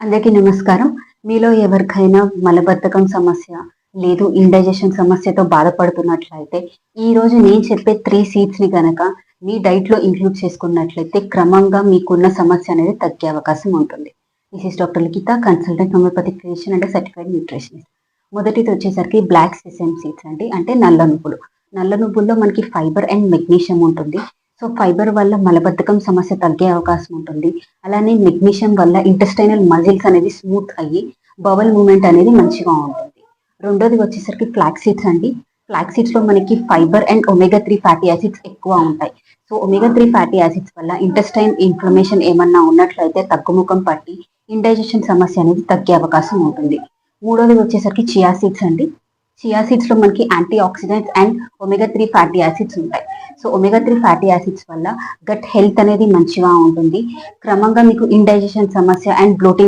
అందరికీ నమస్కారం. మీలో ఎవరికైనా మలబద్ధకం సమస్య లేదు ఇండైజెషన్ సమస్యతో బాధపడుతున్నట్లయితే ఈ రోజు నేను చెప్పే త్రీ సీడ్స్ని గనక మీ డైట్లో ఇంక్లూడ్ చేసుకున్నట్లయితే క్రమంగా మీకున్న సమస్య అనేది తగ్గే అవకాశం ఉంటుంది. This is doctor Likhitha consultant homeopathy creation and certified nutritionist మొదటిది వచ్చేసరికి బ్లాక్ సెసమ్ సీడ్స్ అండి. అంటే నల్ల నువ్వులు. నల్ల నువ్వుల్లో మనకి ఫైబర్ అండ్ మెగ్నీషియం ఉంటుంది. సో ఫైబర్ వల్ల మలబద్ధకం సమస్య తగ్గే అవకాశం ఉంటుంది. అలానే మెగ్నీషియం వల్ల ఇంటెస్టైనల్ మజిల్స్ అనేది స్మూత్ అయ్యి బవల్ మూమెంట్ అనేది మంచిగా ఉంటుంది. రెండోది వచ్చేసరికి ఫ్లాక్ సీడ్స్ అండి. ఫ్లాక్ సీడ్స్లో మనకి fibre and omega three fatty acids ఎక్కువ ఉంటాయి. So omega three fatty acids వల్ల ఇంటెస్టైన్ ఇన్ఫ్లమేషన్ ఏమన్నా ఉన్నట్లయితే తగ్గుముఖం పట్టి ఇండైజెషన్ సమస్య అనేది తగ్గే అవకాశం ఉంటుంది. మూడోది వచ్చేసరికి చియా సీడ్స్ అండి. చియా సీడ్స్లో మనకి antioxidants and omega three fatty acids ఉంటాయి. So omega three fatty acids వల్ల గట్ హెల్త్ అనేది మంచిగా ఉంటుంది. క్రమంగా మీకు ఇండైజెషన్ సమస్య అండ్ బ్లోటింగ్